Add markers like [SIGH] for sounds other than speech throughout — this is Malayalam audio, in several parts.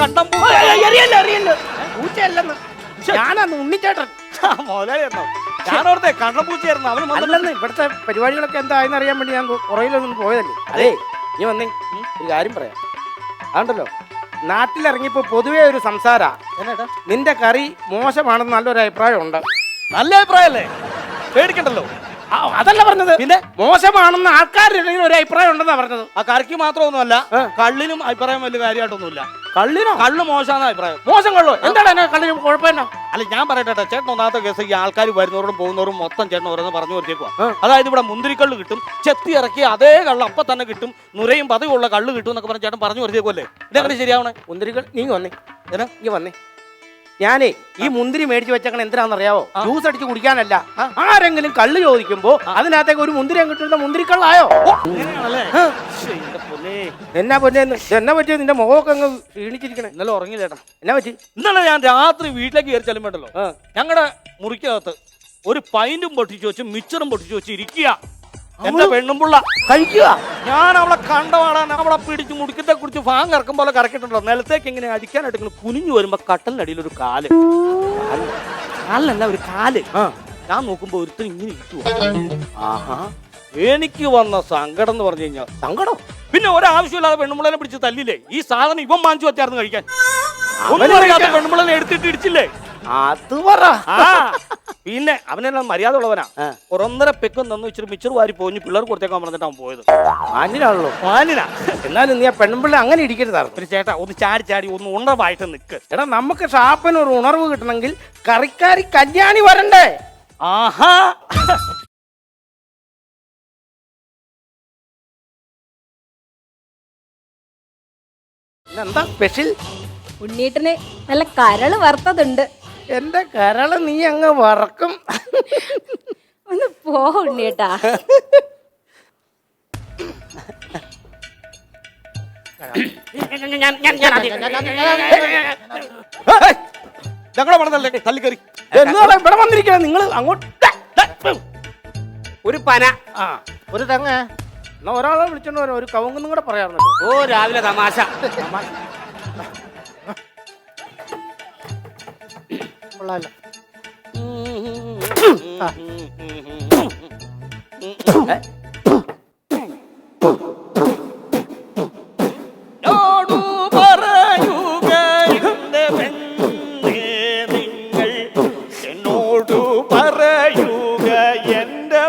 കണ്ടം അറിയല്ലോ അറിയല്ലോ പൂച്ചയല്ലെന്ന്. ഞാനാന്ന് ഉണ്ണിച്ചേട്ടൻ. മുതലായിരുന്നോ ഞാനോർത്തെ കണ്ടം പൂച്ചയായിരുന്നു. അവന് അല്ലെന്ന് ഇവിടുത്തെ പരിപാടികളൊക്കെ എന്തായെന്ന് അറിയാൻ വേണ്ടി ഞാൻ കുറയിലൊന്നും പോയതല്ലേ? അതെ. നീ വന്നേ. ഒരു കാര്യം പറയാം. അതുണ്ടല്ലോ നാട്ടിലിറങ്ങിയപ്പോ പൊതുവേ ഒരു സംസാര. നിന്റെ കറി മോശമാണെന്ന് നല്ലൊരു അഭിപ്രായം ഉണ്ട് നല്ല അഭിപ്രായല്ലേ പേടിക്കണ്ടല്ലോ. അതല്ല പറഞ്ഞത്. പിന്നെ? മോശമാണെന്ന് ആൾക്കാരുടെ ഒരു അഭിപ്രായം ഉണ്ടെന്നാ പറഞ്ഞത്. ആ കറിക്ക് മാത്രമൊന്നുമല്ല. കള്ളിനും അഭിപ്രായം വലിയ കാര്യമായിട്ടൊന്നുമില്ല. കള്ളിനോ? കള്ള് മോശമാണ് അഭിപ്രായം. മോശം കള്ളു? എന്താണ് എന്നെ കള്ളിന് കുഴപ്പമെന്നാ? അല്ല ഞാൻ പറയട്ടെ ചേട്ടൻ ഒന്നാമത്തെ കേസ് ഈ ആൾക്കാർ വരുന്നവരോടും പോകുന്നവരും മൊത്തം ചേട്ടൻ ഓരോന്ന് പറഞ്ഞു കൊടുത്തേക്കുക. അതായത് ഇവിടെ മുന്തിരിക്കള്ള് കിട്ടും ചെത്തി ഇറക്കി അതേ കള്ള് അപ്പൊ തന്നെ കിട്ടും നുരയും പതയുള്ള കള്ള് കിട്ടും എന്നൊക്കെ പറഞ്ഞ് ചേട്ടൻ പറഞ്ഞു കൊടുത്തേക്കുമല്ലേ ഇതെങ്ങനെ ശരിയാവണേ? മുന്തിരികൾ നീ വന്നേ? നീ വന്നേ. ഞാനേ ഈ മുന്തിരി മേടിച്ചു വെച്ചങ്ങനെ എന്തിനാണെന്നറിയാവോ? ജ്യൂസ് അടിച്ച് കുടിക്കാനല്ല. ആരെങ്കിലും കള്ള് ചോദിക്കുമ്പോ അതിനകത്തേക്ക് ഒരു മുന്തിരി അങ്ങ് കിട്ടുന്ന മുന്തിരിക്കള്ളായോ. എന്നാ പൊന്നേന്ന് എന്നാ? പറ്റിയത്? നിന്റെ മുഖമൊക്കെ അങ്ങ് ക്ഷീണിച്ചിരിക്കണേ. ഇന്നലെ ഉറങ്ങില്ലേട്ടാ എന്നാ പറ്റി? ഇന്നലെ ഞാൻ രാത്രി വീട്ടിലേക്ക് കയറി ചെല്ലും വേണ്ടല്ലോ ഞങ്ങളുടെ മുറിക്കകത്ത് ഒരു പൈന്റും പൊട്ടിച്ചു വെച്ച് മിച്ചറും പൊട്ടിച്ചു വെച്ച് ഇരിക്കുക. എന്റെ പെണ്ണുമ്പുള്ള കഴിക്കുക. ഞാൻ അവളെ കണ്ടവാടാൻ അവളെ പിടിച്ച് മുടുക്കത്തെ കുറിച്ച് ഫാങ് ഇറക്കും പോലെ കറക്കിട്ടുണ്ടോ നിലത്തേക്ക് ഇങ്ങനെ അടിക്കാനായിട്ട് ഇങ്ങനെ കുനിഞ്ഞു വരുമ്പോ കട്ടലിനടിയിൽ ഒരു കാൽ. കാലല്ല ഒരു കാൽ. ആ. ഞാൻ നോക്കുമ്പോ ഒരുത്തൻ ഇങ്ങനെ ഇരിക്കുക ആഹാ. എനിക്ക് വന്ന സങ്കടം എന്ന് പറഞ്ഞു കഴിഞ്ഞാൽ സങ്കടം? പിന്നെ ഒരാവശ്യമില്ലാതെ പെണ്ണുമ്പിള്ളനെ പിടിച്ച് തല്ലില്ലേ? ഈ സാധനം ഇവൻ മാഞ്ചു വച്ചായിരുന്നു കഴിക്കാൻ. ഒന്നും എടുത്തിട്ട് ഇടിച്ചില്ലേ? അത് പറ. പിന്നെ അവനെല്ലാം മര്യാദ ഉള്ളവനാ. ഒരൊന്നര പെക്കും തന്നു ഇച്ചിരി മിച്ചർ വാരി പോഞ്ഞു പിള്ളേർ കൊടുത്തേക്കാൻ പറഞ്ഞിട്ട് അവൻ പോയത്. മാന്യനാണല്ലോ. മാന്യനാ. എന്നാലും നീ ആ പെൺപിള്ള അങ്ങനെ ഇരിക്കരുതായിരുന്നു പിന്നെ ചേട്ടാ ഒന്ന് ചാടി ചാടി ഒന്ന് ഉണർവായിട്ട് നിൽക്ക് എടാ നമുക്ക് ഷാപ്പിന് ഒരു ഉണർവ് കിട്ടണമെങ്കിൽ കറിക്കാരി കല്യാണി വരണ്ടേ? ആഹാ. എന്താ സ്പെഷ്യൽ ഉണ്ണീട്ടിന് നല്ല കരൾ വറുത്തതുണ്ട്. എന്റെ കരൾ നീ അങ്ങ് വറക്കും. ഒന്ന് പോ ഉണ്ണീട്ടാ ഞങ്ങളെ പറഞ്ഞല്ലേ തല്ലിക്കറി എന്താണ് ഇവിടെ വന്നിരിക്കണേ നിങ്ങൾ അങ്ങോട്ട് ഒരു പന. ആ ഒരു തെങ്ങ. എന്നാ ഒരാളെ വിളിച്ചോണ്ട് വരാം. ഒരു കവുങ്ങും കൂടെ പറയാറുണ്ടല്ലോ. ഓ രാവിലെ തമാശ. കൊള്ളാലോ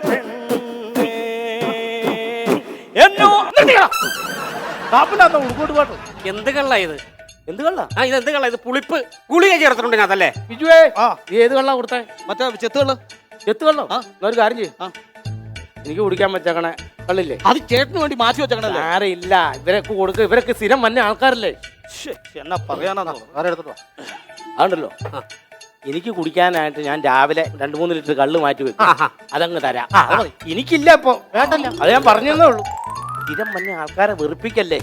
പെണ്ണേ എന്നോ എന്ത് കള്ള ഇത്? എന്ത് കള്ള? ആ ഇത് എന്ത് കള്ള? ഇത് പുളിപ്പ്. ഗുളിക ചേർത്തിട്ടുണ്ട് അതല്ലേ ബിജുവേ ആ. നീ ഏത് കള്ളാ കൊടുത്തേ? മറ്റേ ചെത്തുകൾ എത്ത് കള്ളോ? ആ. എന്നാ ഒരു കാര്യം ചെയ്യും. ആ. എനിക്ക് കുടിക്കാൻ പറ്റേക്കണേ. കള്ളില്ലേ? അത് ചേട്ടന് വേണ്ടി മാറ്റി വെച്ചേക്കണല്ലേ? ആരെ ഇല്ല ഇവരൊക്കെ കൊടുക്ക. ഇവരൊക്കെ സ്ഥിരം വന്ന ആൾക്കാരല്ലേ? ശ്ശേ, എന്നാ പറയാനാ അതുണ്ടല്ലോ. എനിക്ക് കുടിക്കാനായിട്ട് ഞാൻ രാവിലെ രണ്ടു മൂന്ന് ലിറ്റർ കള്ള് മാറ്റി വെക്കും. അതങ്ങ് തരാം. അത് മതി. എനിക്കില്ല ഇപ്പൊ. വേണ്ടല്ലോ. അത് ഞാൻ പറഞ്ഞതേ ഉള്ളൂ. സ്ഥിരം മഞ്ഞ ആൾക്കാരെ വെറുപ്പിക്കല്ലേ?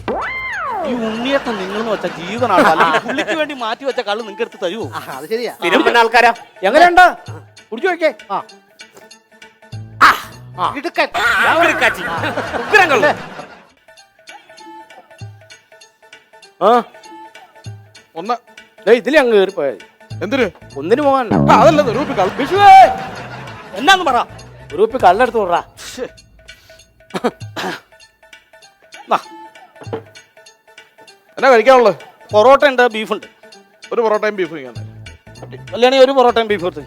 ഈ ഉണ്ണിയേട്ടൻ നിങ്ങൾ വെച്ച ജീവനാണ്. അല്ലെങ്കിൽ പുള്ളിക്ക് വേണ്ടി മാറ്റി വെച്ച കള്ള് നിങ്ങൾക്ക് എടുത്ത് തരുമോ അത് ശരിയാ. പിന്നെ ആൾക്കാരാ? എങ്ങനെയുണ്ട്? കുടിച്ചു നോക്കേ ഇടുക്കൻ. ഉഗ്രക്കാച്ചി. ഉഗ്രം കള്ള്. ആ. ഒന്ന്. ദേ ഇതിലെ അങ്ങ് കയറിപ്പോയത് എന്തിന്? ഒന്നിനു പോകാൻ. ആ, അതല്ല രൂപി കള വിഷുവേ എന്നാന്ന് പറ? ഒരു കുപ്പി കള്ളെടുത്ത് വിടറാ. വാ, എന്നാ കഴിക്കാനുള്ളത് പൊറോട്ട ഉണ്ട് ബീഫുണ്ട് ഒരു പൊറോട്ടയും ബീഫും ഞാൻ അല്ലെങ്കിൽ ഒരു പൊറോട്ടയും ബീഫ് എടുത്ത്.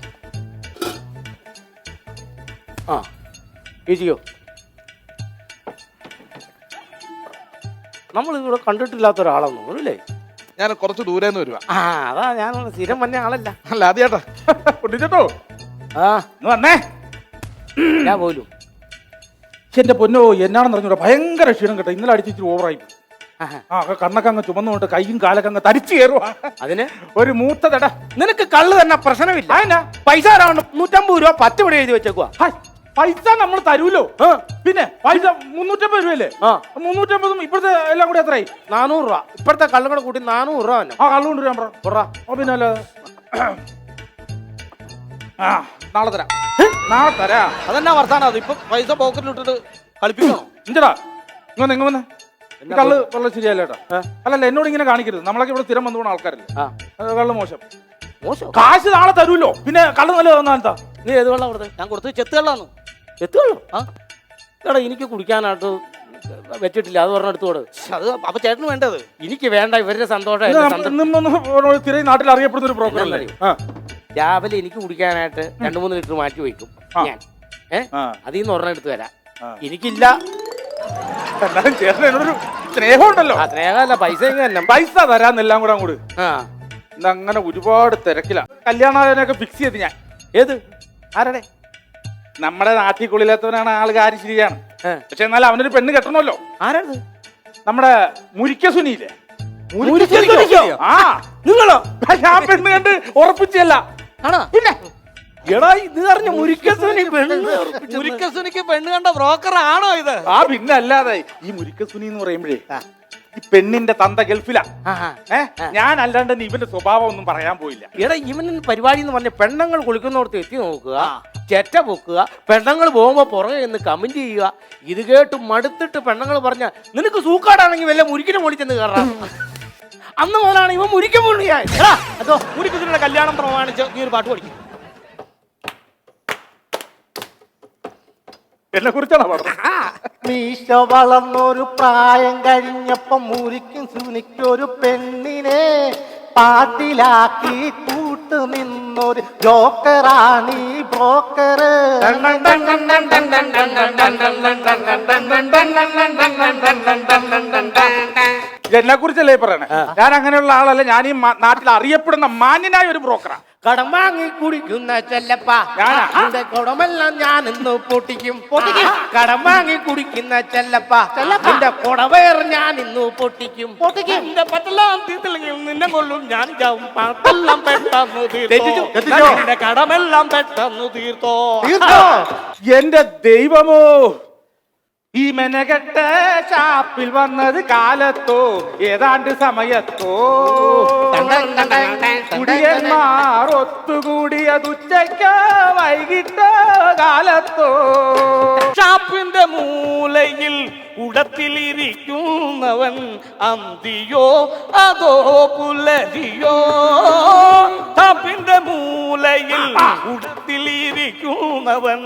ആ. ചേച്ചിയോ നമ്മൾ ഇവിടെ കണ്ടിട്ടില്ലാത്ത ഒരാളെന്ന് തോന്നുന്നില്ലേ ഞാൻ കുറച്ച് ദൂരെ നിന്ന് വരുവാ. ആ അതാ ഞാൻ സ്ഥിരം വന്ന ആളല്ല. അല്ല ആദ്യേട്ടാ പൊട്ടിച്ചോ ആ വന്നേ. ഞാൻ പോലും എന്റെ പൊന്നോ എന്നാണെന്ന് അറിഞ്ഞൂടാ. ഭയങ്കര ക്ഷീണം കേട്ടോ. ഇന്നലെ അടിച്ചിട്ട് ഓവറായി പോയി. ആ കണ്ണൊക്കെ അങ്ങ് ചുമന്നുകൊണ്ട് കൈയും കാലൊക്കെ അങ്ങ് തരിച്ചു കയറുവാ. അതിന്? ഒരു മൂത്തതട. നിനക്ക് കള്ള് തന്നെ പ്രശ്നമില്ല. അതിനാ പൈസ തരാണ്ട് നൂറ്റമ്പത് രൂപ പത്ത് ഇവിടെ എഴുതി വെച്ചേക്കുവാ. പൈസ നമ്മൾ തരൂലോ? പിന്നെ പൈസ മുന്നൂറ്റമ്പത് രൂപയല്ലേ? മുന്നൂറ്റമ്പതും ഇപ്പോഴത്തെ എല്ലാം കൂടി എത്രയായി? നാനൂറ് രൂപ. ഇപ്പോഴത്തെ കള്ളും കൂടെ കൂട്ടി നാനൂറ് രൂപ തന്നെ. ആ കള്ളുകൊണ്ട് ഞാൻ പറ. കൊറാ ഓ പിന്നെ അല്ല ആ നാളെ തരാം. നാളെ തരാ? അതെന്നാ വർത്താനം? അത് ഇപ്പൊ പൈസ പോക്കറ്റിലിട്ടിട്ട് കളിപ്പിക്കണോ? എന്തിടാ ഇങ്ങനെ നിങ്ങൾ വന്നേ. കള്ള് കള്ള് ശരിയല്ല കേട്ടോ. അല്ലല്ല എന്നോട് ഇങ്ങനെ കാണിക്കരുത്. നമ്മളൊക്കെ ഇവിടെ സ്ഥിരം വന്നു പോണ ആൾക്കാരല്ലേ. കള്ള് മോശം. മോശം? കാശ് നാളെ തരൂല്ലോ. പിന്നെ കള്ള് നല്ല എന്താ? നീ ഏത് വെള്ളം കൊടുത്തത് ഞാൻ കൊടുത്തത് ചെത്ത് വെള്ളമാണ് ചെത്ത് വെള്ളം? ആ. എടാ എനിക്ക് കുടിക്കാനായിട്ട് വെച്ചിട്ടില്ല. അത് പറഞ്ഞ എടുത്തോട് അത് അപ്പൊ ചേട്ടന് വേണ്ടത്. എനിക്ക് വേണ്ട ഇവരുടെ സന്തോഷം നാട്ടിൽ അറിയപ്പെടുന്ന ഒരു രാവിലെ എനിക്ക് കുടിക്കാനായിട്ട് രണ്ടു മൂന്ന് ലിറ്റർ മാറ്റി വയ്ക്കും. ഞാൻ. ഏഹ്. അതിൽ നിന്ന് ഒരെണ്ണം എടുത്ത് തരാം. എനിക്കില്ല. എന്നാലും ചേട്ടൻ എന്നോടൊരു സ്നേഹം ഉണ്ടല്ലോ ആ സ്നേഹമല്ല പൈസ തന്നെ പൈസ തരാന്നെല്ലാം കൂടെ അങ്ങോട്ട്. ആ. ഇന്ന് അങ്ങനെ ഒരുപാട് തിരക്കില. കല്യാണത്തിനൊക്കെ ഫിക്സ് ചെയ്ത് ഞാൻ. ഏത്? ആരടെ? നമ്മുടെ നാട്ടിൽ കൊള്ളില്ലാത്തവനാണ് ആൾ കാര്യം ശരിയാണ്. പക്ഷെ എന്നാലും അവനൊരു പെണ്ണ് കെട്ടണമല്ലോ. ആരാണ് നമ്മുടെ മുരിക്ക സുനിയില്ലേ? നിങ്ങളോ? ഞാൻ പെണ്ണ് കണ്ട് ഉറപ്പിച്ചല്ല പിന്നെ? എടാ ഇത് അറിഞ്ഞ മുരിക്കസുനി പെണ്ണ് മുരിക്കസുനിക്ക് പെണ്ണ് കണ്ട ബ്രോക്കർ ആണോ ഇത്? ആ പിന്നെ അല്ലാതെ ഈ മുരിക്കസുനി എന്ന് പറയുമ്പോഴേ ഈ പെണ്ണിന്റെ തന്ത ഗൾഫിലാ. ഏ? ഞാൻ അല്ലാണ്ട് ഇവന്റെ സ്വഭാവം ഒന്നും പറയാൻ പോയില്ല. എടാ ഇവൻ പരിപാടി എന്ന് പറഞ്ഞ പെണ്ണുങ്ങൾ കുളിക്കുന്നിടത്ത് എത്തി നോക്കുക ചെറ്റ പൊക്കുക പെണ്ണുങ്ങൾ പോകുമ്പോ പുറകെ നിന്ന് കമന്റ് ചെയ്യുക ഇത് കേട്ട് മടുത്തിട്ട് പെണ്ണുങ്ങൾ പറഞ്ഞ നിനക്ക് സൂക്കാടാണെങ്കിൽ വല്ല മുരിക്കിനെ മോടി ചെന്ന് കയറാം. [LAUGHS] അന്ന് മുതലാണ് ഇവൻ മുരിക്ക മുരിക്കുസിന്റെ കല്യാണം പ്രമാണിച്ച് നീ ഒരു പാട്ട് പഠിക്കും. എന്നെ കുറിച്ചാണോ പറഞ്ഞത്? മീശ വളർന്നൊരു പ്രായം കഴിഞ്ഞപ്പം മുരിക്കും സുനിക്കൊരു പെണ്ണിനെ പാട്ടിലാക്കി കൂട്ടു നിന്നൊരു ജോക്കറാണി ബ്രോക്കർ എന്നെ കുറിച്ചല്ലേ പറയണേ? ഞാൻ അങ്ങനെയുള്ള ആളല്ല ഞാൻ ഈ നാട്ടിൽ അറിയപ്പെടുന്ന മാന്യനായ ഒരു ബ്രോക്കറാ. കടം വാങ്ങി കുടിക്കുന്ന ചെല്ലപ്പ. എന്റെ നിന്റെ കുടമെല്ലാം ഞാൻ ഇന്ന് പൊട്ടിക്കും? പൊട്ടിക്കും കടം വാങ്ങി കുടിക്കുന്ന ചെല്ലപ്പ. നിന്റെ കുടവേർ ഞാൻ ഇന്ന് പൊട്ടിക്കും. പൊട്ടിക്കും. നിന്റെ പത്തെല്ലാം തീർത്തില്ലെങ്കിൽ നിന്നെ കൊള്ളും ഞാൻ ചാവും പത്തെല്ലാം പെട്ടെന്ന് തീർത്തോ. നിന്റെ കടമെല്ലാം പെട്ടെന്ന് തീർത്തോ. തീർത്തോ? എന്റെ ദൈവമോ? ഈ മെനകെട്ട ഷാപ്പിൽ വന്നത് കാലത്തോ ഏതാണ്ട് സമയത്തോ. കുടിയന്മാർ ഒത്തുകൂടിയത് ഉച്ചയ്ക്ക് വൈകിട്ട് കാലത്തോ. ഷാപ്പിന്റെ മൂലയിൽ ഉടത്തിലിരിക്കുന്നവൻ അന്തിയോ? അതോ പുലരിയോ? തപ്പിന്റെ മൂലയിൽ ഉടത്തിലിരിക്കുന്നവൻ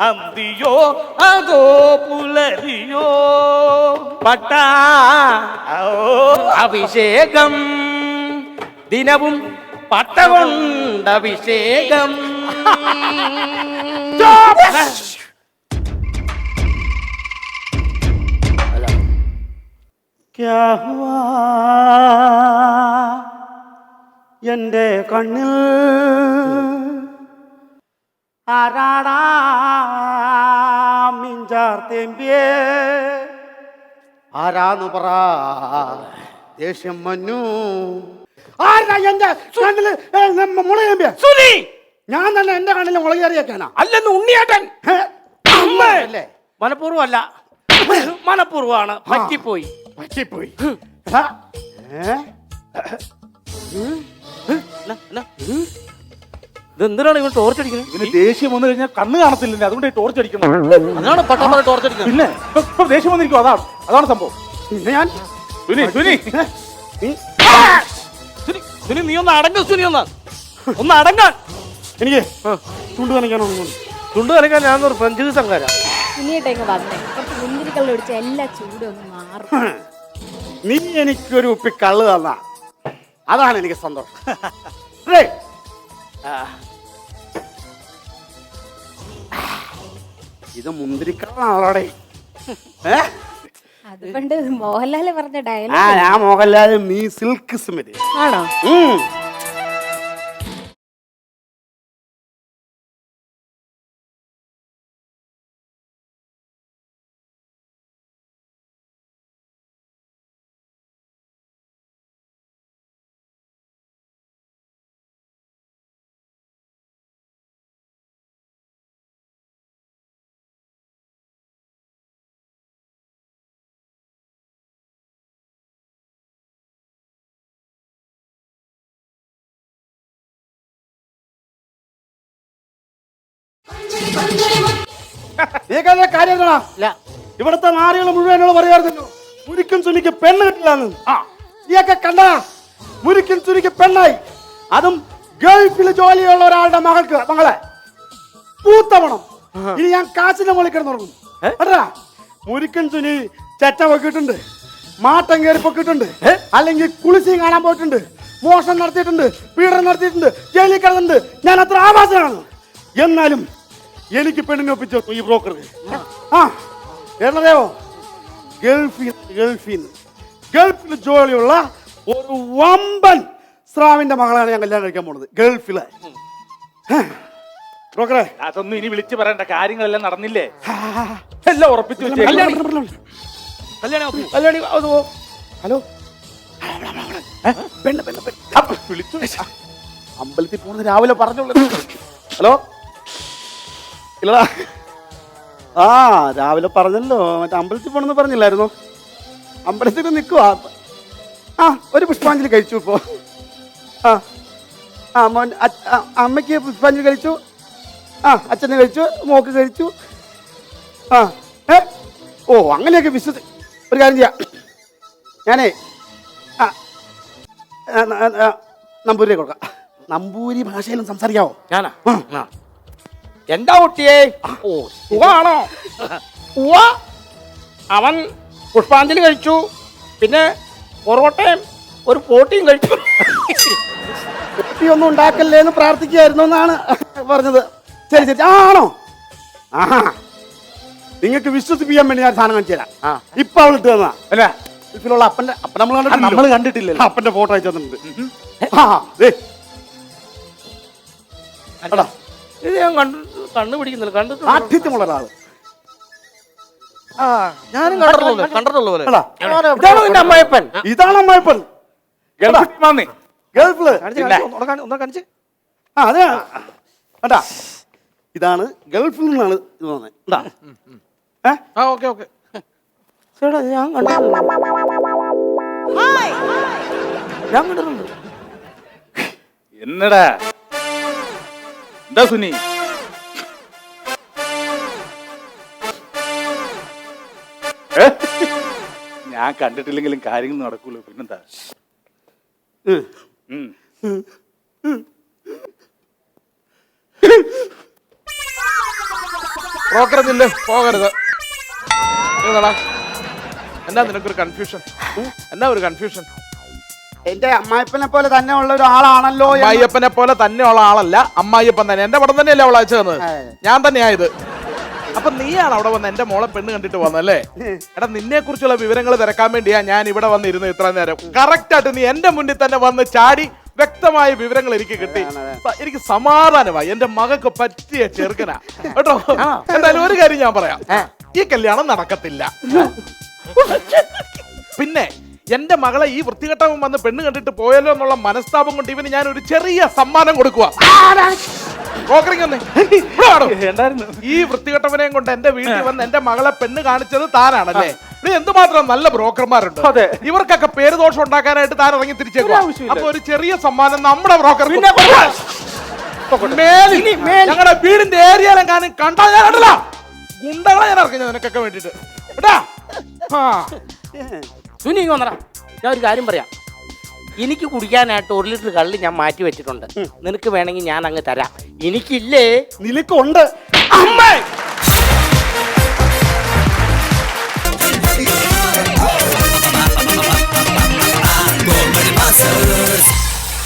അന്തിയോ? അതോ പുലരിയോ? പട്ടാ അഭിഷേകം. ദിനവും പട്ട കൊണ്ട് ക്യാ ഹുവാ? എന്റെ കണ്ണിൽ ആരാടാ മിഞ്ചാർ തേമ്പിയേ? ആരാന്ന് പറ? ദേഷ്യം മഞ്ഞു ആരാ എന്റെ കണ്ണിൽ മുളകേമ്പിയ സുനി! ഞാൻ തന്നെ എന്റെ കണ്ണിൽ മുളകേറിയേക്കാനാ അല്ലെന്ന് ഉണ്ണിയേട്ടൻ! അല്ലേ മനഃപൂർവം അല്ല മനഃപൂർവമാണ്. പറ്റിപ്പോയി. പറ്റിപ്പോയി. ഇതെന്തിനാണ് ഇവൻ ടോർച്ച് അടിക്കുന്നത്? പിന്നെ ദേഷ്യം വന്നു കഴിഞ്ഞാൽ കണ്ണ് കാണത്തില്ല അതുകൊണ്ട് ടോർച്ച് അടിക്കണം അതാണ് പട്ടാളം ടോർച്ച് അടിക്കുന്നത്. പിന്നെ ഇപ്പൊ ദേഷ്യം വന്നിരിക്കും അതാണ്. അതാണ് സംഭവം. പിന്നെ ഞാൻ സുനി സുനി. സുനി സുനി നീ ഒന്ന് അടങ്ങ സുനി ഒന്ന്. ഒന്ന് അടങ്ങാൻ എനിക്ക് ചുണ്ടു നനയ്ക്കാനൊന്നും ചുണ്ടു നനക്കാൻ ഞാൻ ഒരു ഫ്രഞ്ച് സംഘാരാ ഇങ്ങ് വന്നേ. കുറച്ച് മുന്തിരിക്കള്ള ഒടിച്ച എല്ലാ ചൂടും ഒന്ന് മാറും. നീ എനിക്കൊരു ഉപ്പി കള്ള് തന്ന. അതാണ് എനിക്ക് സന്തോഷം. [LAUGHS] ദേ, ആ. ഇത് മുന്തിരിക്കള്ളാണോടെ ഏ? അത് പണ്ട് മോഹൻലാൽ പറഞ്ഞ ആ ഡയലോഗ് ഞാൻ മോഹൻലാൽ നീ സിൽക്ക് സ്മിതി ആണോ? ഉം. നീക്കതിന്റെ കാര്യം ഇല്ല. ഇവിടുത്തെ നാറികൾ മുഴുവൻ എന്നോട് പറയാറുണ്ടല്ലോ. മുരിക്കൻ സുനിക്ക് പെണ്ണ് കിട്ടില്ലാന്ന്. നീയൊക്കെ കണ്ട? മുരിക്കും ചുനിക്ക് പെണ്ണായി. അതും ഗൾഫിൽ ജോലിയുള്ള ഒരാളുടെ മകൾക്ക് മകളെ. പൂത്തവണം. ഇനി ഞാൻ കാശിന്റെ മുകളിൽ കിടന്നുറങ്ങും. മുരിക്കൻ സുനി ചെറ്റ പൊക്കിയിട്ടുണ്ട്. മാട്ടം കയറി പൊക്കിയിട്ടുണ്ട്. അല്ലെങ്കിൽ കുളിസിയും കാണാൻ പോയിട്ടുണ്ട്. മോഷണം നടത്തിയിട്ടുണ്ട്. പീഡനം നടത്തിയിട്ടുണ്ട്. ജയിലിൽ കിടന്നിട്ടുണ്ട്. ഞാൻ അത്ര ആവാസനാണ്. എന്നാലും എനിക്ക് പെണ്ണിനെ ഒപ്പിച്ചു ഈ ബ്രോക്കർ ആ എന്നറിയാവോ ഗൾഫിൽ ഗൾഫിൽ ഗൾഫിൽ ജോലിയുള്ള ഒരു വമ്പൻ സ്രാവിന്റെ മകളാണ് ഞാൻ കല്യാണം കഴിക്കാൻ പോണത് ഗൾഫിലെ. ബ്രോക്കറെ. അതൊന്നും ഇനി വിളിച്ചു പറയണ്ട കാര്യങ്ങളെല്ലാം നടന്നില്ലേ? എല്ലാം ഉറപ്പിച്ചു. ഹലോ? പെണ്ണ് പെണ്ണ് വിളിച്ചു. അമ്പലത്തിൽ പോകുന്നത് രാവിലെ പറഞ്ഞോളൂ. ഹലോ? ഇല്ലടാ. ആ രാവിലെ പറഞ്ഞല്ലോ മറ്റേ അമ്പലത്തിൽ പോണെന്ന് പറഞ്ഞില്ലായിരുന്നോ? അമ്പലത്തിൽ നിൽക്കുവാ ആ ഒരു പുഷ്പാഞ്ജലി കഴിച്ചു ഇപ്പോ. ആ ആ മോൻ അമ്മയ്ക്ക് പുഷ്പാഞ്ജലി കഴിച്ചു. ആ അച്ഛനെ കഴിച്ചു മോക്ക് കഴിച്ചു. ആ ഏ? ഓ അങ്ങനെയൊക്കെ വിശ്വസി ഒരു കാര്യം ചെയ്യാം. ഞാനേ ആ നമ്പൂരിയെ കൊടുക്കാം. നമ്പൂരി ഭാഷയിലും സംസാരിക്കാവോ? ഞാനാ? ആ. എന്താ കുട്ടിയെ? ഓ ഉവ്വ അവൻ പുഷ്പാഞ്ജലി കഴിച്ചു. പിന്നെ പൊറോട്ടയും ഒരു പോട്ടിയും കഴിച്ചു. ഒന്നും ഉണ്ടാക്കല്ലേ എന്ന് പ്രാർത്ഥിക്കുകയായിരുന്നു എന്നാണ് പറഞ്ഞത്. ശരി ശരി. ആ, ആണോ? ആഹാ. നിങ്ങൾക്ക് വിശ്വസിപ്പിക്കാൻ വേണ്ടി ഞാൻ സാധനം കാണിച്ചു തരാം. ആ. ഇപ്പൊ അവൾ ഇട്ട് തന്നാ. അല്ല. ഇപ്പിലുള്ള അപ്പന്റെ അപ്പൻ നമ്മൾ. നമ്മൾ കണ്ടിട്ടില്ല അപ്പന്റെ ഫോട്ടോ അയച്ചു തന്നിട്ടുണ്ട്. ആ ഇത് ഞാൻ കണ്ടു കണ്ടുപിടിക്കുന്നില്ല കണ്ടിട്ടുണ്ട് ആഠ്യത്വമുള്ള ഒരാൾ. ഞാനും കണ്ടിട്ടുള്ളൂ കണ്ടിട്ടുള്ള പോലെ. എടാ, ഇതാണ് നിന്റെ അമ്മായപ്പൻ? ഇതാണ് അമ്മായിപ്പൻ? ഗൾഫിൽ ഗൾഫിൽ. ഒന്ന് കാണിച്ച് ആ അതെ. കണ്ടാ ഇതാണ് ഗൾഫിൽ നിന്നാണ് ഇത് വന്നത് ഏ? ആ ഓക്കെ ഓക്കെ. ചേട്ടാ ഞാൻ കണ്ടിട്ടുണ്ട്. ഞാൻ കണ്ടിട്ടുണ്ട്. എന്നടാ? എന്താ സുനി? ഞാൻ കണ്ടിട്ടില്ലെങ്കിലും കാര്യങ്ങൾ നടക്കുള്ളൂ പിന്നെന്താ? ഉം. ഉം. ബ്രോക്കർ നില്ല് പോകരുത്. എന്താ എന്നാ നിനക്കൊരു കൺഫ്യൂഷൻ എന്താ ഒരു കൺഫ്യൂഷൻ എന്റെ അമ്മായിപ്പനെ പോലെ തന്നെ ഉള്ള ഒരാളാണല്ലോ എന്ന്. അമ്മായിയപ്പനെ പോലെ ഉള്ള ആളല്ല. അമ്മായിയപ്പൻ തന്നെ. എന്റെ പടം തന്നെയല്ലേ അവൾ അയച്ചു തന്നത് ഞാൻ തന്നെയാ ഇത്. അപ്പൊ നീയാണ് അവിടെ വന്ന് എന്റെ മോളെ പെണ്ണ് കണ്ടിട്ട് വന്നല്ലേ? എടാ നിന്നെ കുറിച്ചുള്ള വിവരങ്ങൾ തിരക്കാൻ വേണ്ടിയാ ഞാൻ ഇവിടെ വന്നിരുന്നു ഇത്ര നേരം. കറക്റ്റ് ആയിട്ട് നീ എന്റെ മുന്നിൽ തന്നെ വന്ന് ചാടി വ്യക്തമായ വിവരങ്ങൾ എനിക്ക് കിട്ടി. എനിക്ക് സമാധാനമായി. എന്റെ മകക്ക് പറ്റിയ ചെറുക്കനാ. കേട്ടോ? എന്തായാലും ഒരു കാര്യം ഞാൻ പറയാം. ഈ കല്യാണം നടക്കത്തില്ല. പിന്നെ എന്റെ മകളെ ഈ വൃത്തികെട്ടവൻ വന്ന് പെണ്ണ് കണ്ടിട്ട് പോയല്ലോ എന്നുള്ള മനസ്താപം കൊണ്ട് ഇവന് ഞാൻ ഒരു ചെറിയ സമ്മാനം കൊടുക്കുക. ഈ വൃത്തികെട്ടവനെയും കൊണ്ട് എന്റെ വീട്ടിൽ വന്ന് എന്റെ മകളെ പെണ്ണ് കാണിച്ചത് താനാണല്ലേ? എന്തുമാത്രം നല്ല ബ്രോക്കർമാരുണ്ട്. അതെ. ഇവർക്കൊക്കെ പേര് ദോഷം ഉണ്ടാക്കാനായിട്ട് താൻ ഇറങ്ങി തിരിച്ചേക്കും. അപ്പൊ ഒരു ചെറിയ സമ്മാനം നമ്മുടെ ബ്രോക്കർ ഞങ്ങളുടെ വീടിന്റെ ഏരിയയിലെങ്ങാനും കണ്ടാ ഞാൻ കണ്ടില്ല. ഗുണ്ടകളെ ഞാൻ ഇറങ്ങി നിനക്കൊക്കെ വേണ്ടിട്ട് എടാ. ആ. സുനി ഇങ്ങ് വന്നടാ. ഞാൻ ഒരു കാര്യം പറയാം. എനിക്ക് കുടിക്കാനായിട്ട് ഒരു ലിറ്റർ കള്ളി ഞാൻ മാറ്റി വെച്ചിട്ടുണ്ട്. നിനക്ക് വേണമെങ്കിൽ ഞാൻ അങ്ങ് തരാം. എനിക്കില്ലേ നിനക്കുണ്ട്. അമ്മേ!